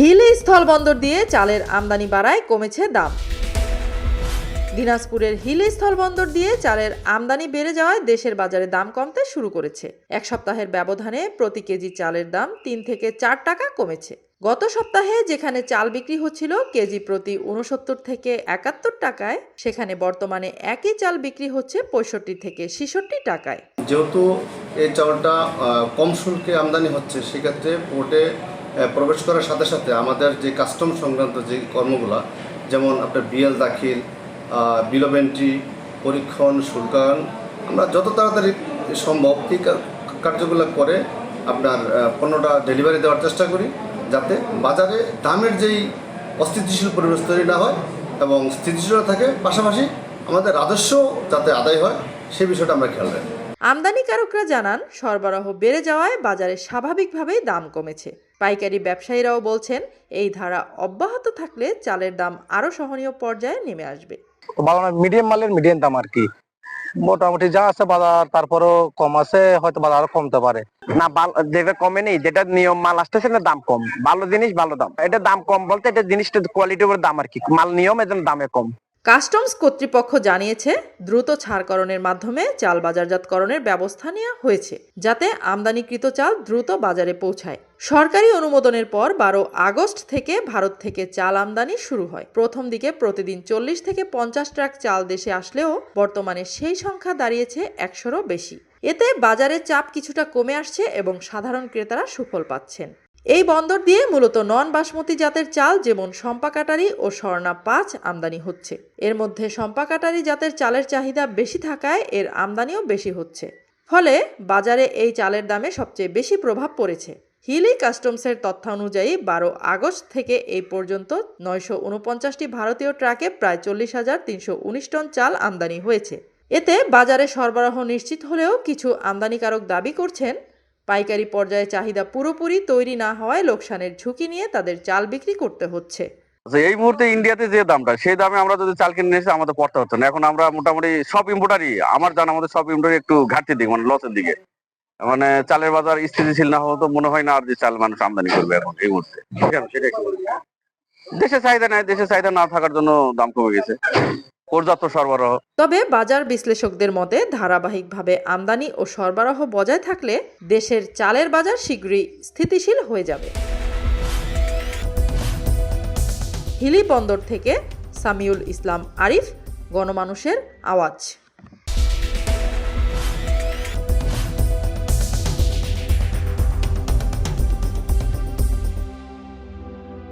হিলি স্থলবন্দর দিয়ে চালের আমদানি বাড়ায় কমেছে দাম। দিনাজপুরের হিলি স্থলবন্দর দিয়ে চালের আমদানি বেড়ে যাওয়ায় দেশের বাজারে দাম কমতে শুরু করেছে। এক সপ্তাহের ব্যবধানে প্রতি কেজি চালের দাম তিন থেকে চার টাকা কমেছে। গত সপ্তাহে যেখানে চাল বিক্রি হচ্ছিল কেজি প্রতি উনসত্তর থেকে একাত্তর টাকায় সেখানে বর্তমানে একই চাল বিক্রি হচ্ছে পঁয়ষট্টি থেকে ছেষট্টি টাকায়। যেহেতু এই চাউলটা আহ, কম শুল্কে আমদানি হচ্ছে সেক্ষেত্রে পোর্টে প্রবেশ করার সাথে সাথে আমাদের যে কাস্টম সংক্রান্ত যে কর্মগুলো, যেমন আপনার বিএল দাখিল বিল অফ এন্ট্রি, পরীক্ষণ, শুল্কায়ন, আমরা যত তাড়াতাড়ি সম্ভব এই কার্যগুলো করে আপনার পণ্যটা ডেলিভারি দেওয়ার চেষ্টা করি, যাতে বাজারে দামের যেই অস্থিতিশীল পরিবেশ তৈরি না হয় এবং স্থিতিশীলতা থাকে, পাশাপাশি আমাদের রাজস্ব যাতে আদায় হয় সেই বিষয়টা আমরা খেয়াল রাখি। আমদানিকারকরা জানান, সরবরাহ বেড়ে যাওয়ায় বাজারে স্বাভাবিকভাবেই দাম কমেছে। পাইকারি ব্যবসায়ীরাও বলছেন এই ধারা অব্যাহত থাকলে চালের দাম আরও সহনীয় পর্যায়ে নেমে আসবে। ভালো না মিডিয়াম মালের মিডিয়াম দাম আর কি। মোটামুটি যা আছে বাজার তারপরেও কম আছে হয়তো বাজার আরও কমতে পারে। না যেটা কমে নেই যেটা নিয়ম মাল আসতেছে না দাম কম। ভালো জিনিস ভালো দাম। এটা দাম কম বলতে এটা জিনিসটা কোয়ালিটির উপর দাম আর কি। মাল নিয়ম এজন্য দামে কম। কাস্টমস কর্তৃপক্ষ জানিয়েছে, দ্রুত ছাড়করণের মাধ্যমে চাল বাজারজাতকরণের ব্যবস্থা নেওয়া হয়েছে, যাতে আমদানিকৃত চাল দ্রুত বাজারে পৌঁছায়। সরকারি অনুমোদনের পর বারো আগস্ট থেকে ভারত থেকে চাল আমদানি শুরু হয়। প্রথম দিকে প্রতিদিন চল্লিশ থেকে পঞ্চাশ ট্রাক চাল দেশে আসলেও বর্তমানে সেই সংখ্যা দাঁড়িয়েছে একশোরও বেশি। এতে বাজারে চাপ কিছুটা কমে আসছে এবং সাধারণ ক্রেতারা সুফল পাচ্ছেন। এই বন্দর দিয়ে মূলত নন বাসমতি জাতের চাল যেমন সম্পা কাটারি ও স্বর্ণা পাঁচ আমদানি হচ্ছে। এর মধ্যে সম্পা কাটারি জাতের চালের চাহিদা বেশি থাকায় এর আমদানিও বেশি হচ্ছে। ফলে বাজারে এই চালের দামে সবচেয়ে বেশি প্রভাব পড়েছে। হিলি কাস্টমসের তথ্য অনুযায়ী বারো আগস্ট থেকে এই পর্যন্ত নয়শো উনপঞ্চাশটি ভারতীয় ট্রাকে প্রায় চল্লিশ হাজার তিনশো উনিশ টন চাল আমদানি হয়েছে। এতে বাজারে সরবরাহ নিশ্চিত হলেও কিছু আমদানিকারক দাবি করছেন পাইকারি পর্যায়ে চাহিদা পুরোপুরি তৈরি না হওয়ায় লোকসানের ঝুঁকি নিয়ে তাদের চাল বিক্রি করতে হচ্ছে। আচ্ছা, এই মুহূর্তে ইন্ডিয়াতে যে দামটা সেই দামে আমরা যদি চাল কিনে এসে আমাদের পড়তে হতো না। এখন আমরা মোটামুটি সব ইম্পোর্টারই আমার জানা আমাদের সব ইম্পোর্টারই একটু ঘাটতির দিকে মানে লসের দিকে। মানে চালের বাজার স্থিতিশীল না হতো মনে হয় না আর যে চাল মানুষ আমদানি করবে এখন এই মুহূর্তে। দেশে চাহিদা নাই দেশে চাহিদা না থাকার জন্য দাম কমে গেছে। পর্যাপ্ত সরবরাহ। তবে বাজার বিশ্লেষকদের মতে, ধারাবাহিকভাবে আমদানি ও সরবরাহ বজায় থাকলে দেশের চালের বাজার শীঘ্রই স্থিতিশীল হয়ে যাবে। হিলি বন্দর থেকে সামিউল ইসলাম আরিফ, গণমানুষের আওয়াজ।